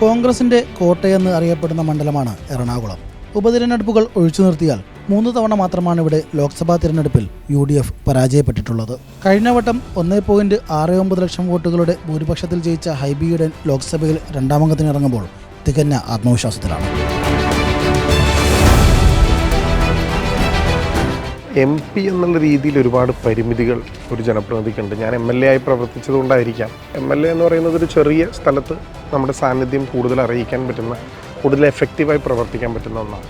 കോൺഗ്രസിന്റെ കോട്ടയെന്ന് അറിയപ്പെടുന്ന മണ്ഡലമാണ് എറണാകുളം. ഉപതിരഞ്ഞെടുപ്പുകൾ ഒഴിച്ചു നിർത്തിയാൽ മൂന്ന് തവണ മാത്രമാണ് ഇവിടെ ലോക്സഭാ തിരഞ്ഞെടുപ്പിൽ യു ഡി എഫ് പരാജയപ്പെട്ടിട്ടുള്ളത്. കഴിഞ്ഞ വട്ടം ഒന്നേ പോയിന്റ് ആറ് ഒമ്പത് ലക്ഷം വോട്ടുകളുടെ ഭൂരിപക്ഷത്തിൽ ജയിച്ച ഹൈബിയുടെ ലോക്സഭയിൽ രണ്ടാമംഗത്തിനിറങ്ങുമ്പോൾ തികഞ്ഞ ആത്മവിശ്വാസത്തിലാണ്. എം പി എന്നുള്ള രീതിയിൽ ഒരുപാട് പരിമിതികൾ ഒരു ജനപ്രതിനിധിക്കുണ്ട്. ഞാൻ എം എൽ എ ആയി പ്രവർത്തിച്ചതുകൊണ്ടായിരിക്കാം. എം എൽ എ എന്ന് പറയുന്നത് ഒരു ചെറിയ സ്ഥലത്ത് നമ്മുടെ സാന്നിധ്യം കൂടുതൽ അറിയിക്കാൻ പറ്റുന്ന കൂടുതൽ എഫക്റ്റീവായി പ്രവർത്തിക്കാൻ പറ്റുന്ന ഒന്നാണ്.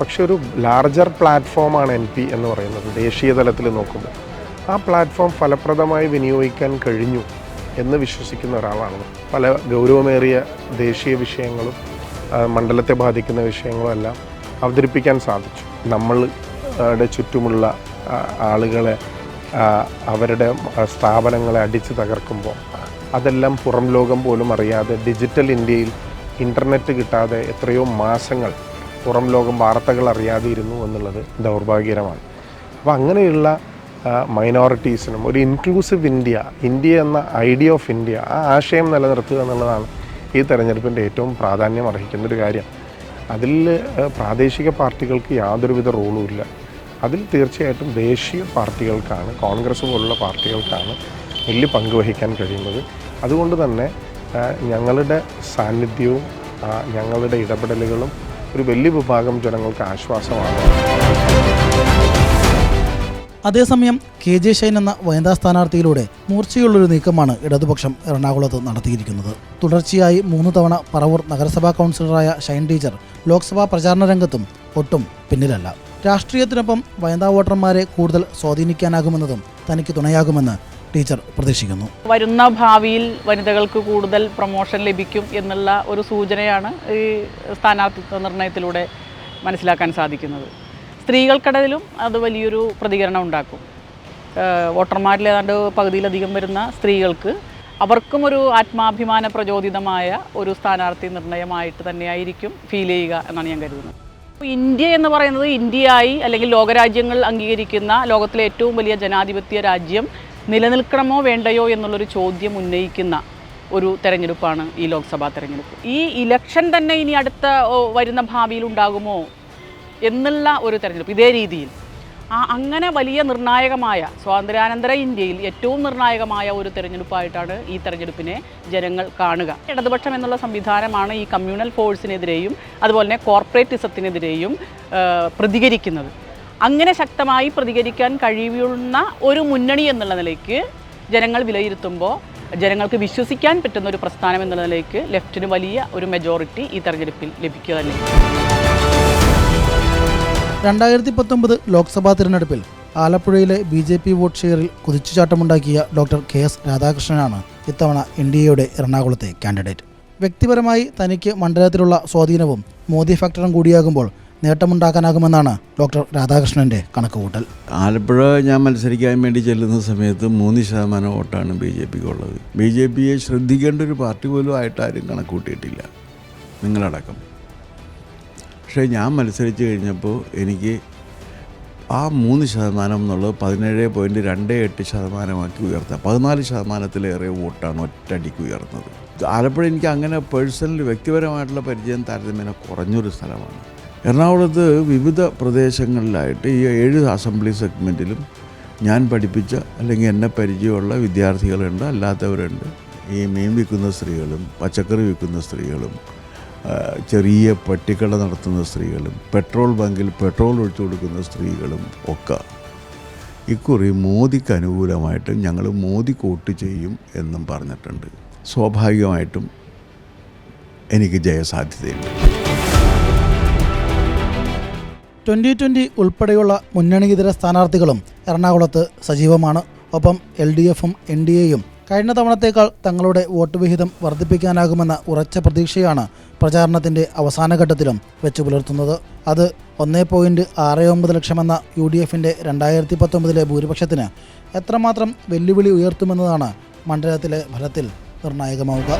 പക്ഷേ ഒരു ലാർജർ പ്ലാറ്റ്ഫോമാണ് എൻ പി എന്ന് പറയുന്നത് ദേശീയ തലത്തിൽ നോക്കുമ്പോൾ. ആ പ്ലാറ്റ്ഫോം ഫലപ്രദമായി വിനിയോഗിക്കാൻ കഴിഞ്ഞു എന്ന് വിശ്വസിക്കുന്ന ഒരാളാണ്. പല ഗൗരവമേറിയ ദേശീയ വിഷയങ്ങളും മണ്ഡലത്തെ ബാധിക്കുന്ന വിഷയങ്ങളും എല്ലാം അവതരിപ്പിക്കാൻ സാധിച്ചു. നമ്മളുടെ ചുറ്റുമുള്ള ആളുകളെ അവരുടെ സ്ഥാപനങ്ങളെ അടിച്ചു തകർക്കുമ്പോൾ അതെല്ലാം പുറം ലോകം പോലും അറിയാതെ ഡിജിറ്റൽ ഇന്ത്യയിൽ ഇന്റർനെറ്റ് കിട്ടാതെ എത്രയോ മാസങ്ങൾ പുറം ലോകം വാർത്തകൾ അറിയാതെ ഇരുന്നു എന്നുള്ളത് ദൗർഭാഗ്യകരമാണ്. അപ്പോൾ അങ്ങനെയുള്ള മൈനോറിറ്റീസിനും ഒരു ഇൻക്ലൂസീവ് ഇന്ത്യ ഇന്ത്യ എന്ന ഐഡിയ ഓഫ് ഇന്ത്യ ആ ആശയം നിലനിർത്തുക എന്നുള്ളതാണ് ഈ തെരഞ്ഞെടുപ്പിന്റെ ഏറ്റവും പ്രാധാന്യം അർഹിക്കുന്ന ഒരു കാര്യം. അതിൽ പ്രാദേശിക പാർട്ടികൾക്ക് യാതൊരുവിധ റോളും ഇല്ല. അതിൽ തീർച്ചയായിട്ടും ദേശീയ പാർട്ടികൾക്കാണ് കോൺഗ്രസ് പോലുള്ള പാർട്ടികൾക്കാണ് വലിയ പങ്ക് വഹിക്കാൻ കഴിയുന്നത്. അതുകൊണ്ട് തന്നെ ഞങ്ങളുടെ സാന്നിധ്യവും ഞങ്ങളുടെ ഇടപെടലുകളും ഒരു വലിയ വിഭാഗം ജനങ്ങൾക്ക് ആശ്വാസമാണ്. അതേസമയം കെ ജെ ഷൈൻ എന്ന വനിതാ സ്ഥാനാർത്ഥിയിലൂടെ മൂർച്ചയുള്ളൊരു നീക്കമാണ് ഇടതുപക്ഷം എറണാകുളത്ത് നടത്തിയിരിക്കുന്നത്. തുടർച്ചയായി മൂന്ന് തവണ പറവൂർ നഗരസഭാ കൗൺസിലറായ ഷൈൻ ടീച്ചർ ലോക്സഭാ പ്രചാരണ രംഗത്തും ഒട്ടും പിന്നിലല്ല. രാഷ്ട്രീയത്തിനൊപ്പം വനിതാ വോട്ടർമാരെ കൂടുതൽ സ്വാധീനിക്കാനാകുമെന്നതും തനിക്ക് തുണയാകുമെന്ന് ടീച്ചർ പ്രതീക്ഷിക്കുന്നു. വരുന്ന ഭാവിയിൽ വനിതകൾക്ക് കൂടുതൽ പ്രൊമോഷൻ ലഭിക്കും എന്നുള്ള ഒരു സൂചനയാണ് ഈ സ്ഥാനാർത്ഥിത്വ നിർണയത്തിലൂടെ മനസ്സിലാക്കാൻ സാധിക്കുന്നത്. സ്ത്രീകൾക്കിടയിലും അത് വലിയൊരു പ്രതികരണം ഉണ്ടാക്കും. വോട്ടർമാരിൽ ഏതാണ്ട് പകുതിയിലധികം വരുന്ന സ്ത്രീകൾക്ക് അവർക്കും ഒരു ആത്മാഭിമാന പ്രചോദിതമായ ഒരു സ്ഥാനാർത്ഥി നിർണയമായിട്ട് തന്നെയായിരിക്കും ഫീൽ ചെയ്യുക എന്നാണ് ഞാൻ കരുതുന്നത്. ഇന്ത്യ എന്ന് പറയുന്നത് ഇന്ത്യയായി അല്ലെങ്കിൽ ലോകരാജ്യങ്ങൾ അംഗീകരിക്കുന്ന ലോകത്തിലെ ഏറ്റവും വലിയ ജനാധിപത്യ രാജ്യം നിലനിൽക്കണമോ വേണ്ടയോ എന്നുള്ളൊരു ചോദ്യം ഉന്നയിക്കുന്ന ഒരു തെരഞ്ഞെടുപ്പാണ് ഈ ലോക്സഭാ തെരഞ്ഞെടുപ്പ്. ഈ ഇലക്ഷൻ തന്നെ ഇനി അടുത്ത വരുന്ന ഭാവിയിൽ ഉണ്ടാകുമോ എന്നുള്ള ഒരു തെരഞ്ഞെടുപ്പ് ഇതേ രീതിയിൽ അങ്ങനെ വലിയ നിർണായകമായ സ്വാതന്ത്ര്യാനന്തര ഇന്ത്യയിൽ ഏറ്റവും നിർണായകമായ ഒരു തെരഞ്ഞെടുപ്പായിട്ടാണ് ഈ തെരഞ്ഞെടുപ്പിനെ ജനങ്ങൾ കാണുക. ഇടതുപക്ഷം എന്നുള്ള സംവിധാനമാണ് ഈ കമ്മ്യൂണൽ ഫോഴ്സിനെതിരെയും അതുപോലെ തന്നെ കോർപ്പറേറ്റിസത്തിനെതിരെയും പ്രതികരിക്കുന്നത്. അങ്ങനെ ശക്തമായി പ്രതികരിക്കാൻ കഴിയുന്ന ഒരു മുന്നണി എന്നുള്ള നിലയ്ക്ക് ജനങ്ങൾ വിലയിരുത്തുമ്പോൾ ജനങ്ങൾക്ക് വിശ്വസിക്കാൻ പറ്റുന്ന ഒരു പ്രസ്ഥാനം എന്നുള്ള നിലയ്ക്ക് ലെഫ്റ്റിന് വലിയ ഒരു മെജോറിറ്റി ഈ തെരഞ്ഞെടുപ്പിൽ ലഭിക്കുക തന്നെ. രണ്ടായിരത്തി പത്തൊമ്പത് ലോക്സഭാ തിരഞ്ഞെടുപ്പിൽ ആലപ്പുഴയിലെ ബി ജെ പി വോട്ട് ഷെയറിൽ കുതിച്ചുചാട്ടമുണ്ടാക്കിയ ഡോക്ടർ കെ എസ് രാധാകൃഷ്ണനാണ് ഇത്തവണ എൻ ഡി എയുടെ എറണാകുളത്തെ കാൻഡിഡേറ്റ്. വ്യക്തിപരമായി തനിക്ക് മണ്ഡലത്തിലുള്ള സ്വാധീനവും മോദി ഫാക്ടറും കൂടിയാകുമ്പോൾ നേട്ടമുണ്ടാക്കാനാകുമെന്നാണ് ഡോക്ടർ രാധാകൃഷ്ണന്റെ കണക്കുകൂട്ടൽ. ആലപ്പുഴ ഞാൻ മത്സരിക്കാൻ വേണ്ടി ചെല്ലുന്ന സമയത്ത് മൂന്ന് ശതമാനം വോട്ടാണ് ബി ജെ പിക്ക് ഉള്ളത് ബി ജെ പിയെ ശ്രദ്ധിക്കേണ്ട ഒരു പാർട്ടി പോലും ആയിട്ട് ആരും കണക്കൂട്ടിയിട്ടില്ല നിങ്ങളടക്കം. പക്ഷേ ഞാൻ മത്സരിച്ച് കഴിഞ്ഞപ്പോൾ എനിക്ക് ആ മൂന്ന് ശതമാനം എന്നുള്ളത് പതിനേഴ് പോയിന്റ് രണ്ട് എട്ട് ശതമാനമാക്കി ഉയർത്താം. പതിനാല് ശതമാനത്തിലേറെ വോട്ടാണ് ഒറ്റടിക്ക് ഉയർന്നത്. ആലപ്പുഴ എനിക്ക് അങ്ങനെ പേഴ്സണൽ വ്യക്തിപരമായിട്ടുള്ള പരിചയം താരതമ്യേന കുറഞ്ഞൊരു സ്ഥലമാണ്. എറണാകുളത്ത് വിവിധ പ്രദേശങ്ങളിലായിട്ട് ഈ ഏഴ് അസംബ്ലി സെഗ്മെന്റിലും ഞാൻ പഠിപ്പിച്ച അല്ലെങ്കിൽ എന്നെ പരിചയമുള്ള വിദ്യാർത്ഥികളുണ്ട് അല്ലാത്തവരുണ്ട്. ഈ മീൻ വിൽക്കുന്ന സ്ത്രീകളും പച്ചക്കറി വിൽക്കുന്ന സ്ത്രീകളും ചെറിയ പട്ടിക്കട നടത്തുന്ന സ്ത്രീകളും പെട്രോൾ ബങ്കിൽ പെട്രോൾ ഒഴിച്ചു കൊടുക്കുന്ന സ്ത്രീകളും ഒക്കെ ഇക്കുറി മോദിക്ക് അനുകൂലമായിട്ട് ഞങ്ങൾ മോദി വോട്ട് ചെയ്യും എന്നും പറഞ്ഞിട്ടുണ്ട്. സ്വാഭാവികമായിട്ടും എനിക്ക് ജയസാധ്യതയുണ്ട്. ട്വന്റി ട്വന്റി ഉൾപ്പെടെയുള്ള മുന്നണിയിതര സ്ഥാനാർത്ഥികളും എറണാകുളത്ത് സജീവമാണ്. ഒപ്പം എൽ ഡി എഫും എൻ ഡി എയും കഴിഞ്ഞ തവണത്തേക്കാൾ തങ്ങളുടെ വോട്ട് വിഹിതം വർദ്ധിപ്പിക്കാനാകുമെന്ന ഉറച്ച പ്രതീക്ഷയാണ് പ്രചാരണത്തിന്റെ അവസാന ഘട്ടത്തിലും വെച്ചു പുലർത്തുന്നത്. അത് ഒന്നേ പോയിന്റ് ആറ് ഒമ്പത് ലക്ഷമെന്ന യു ഡി എഫിന്റെ രണ്ടായിരത്തി പത്തൊമ്പതിലെ ഭൂരിപക്ഷത്തിന് എത്രമാത്രം വെല്ലുവിളി ഉയർത്തുമെന്നതാണ് മണ്ഡലത്തിലെ ഫലത്തിൽ നിർണായകമാവുക.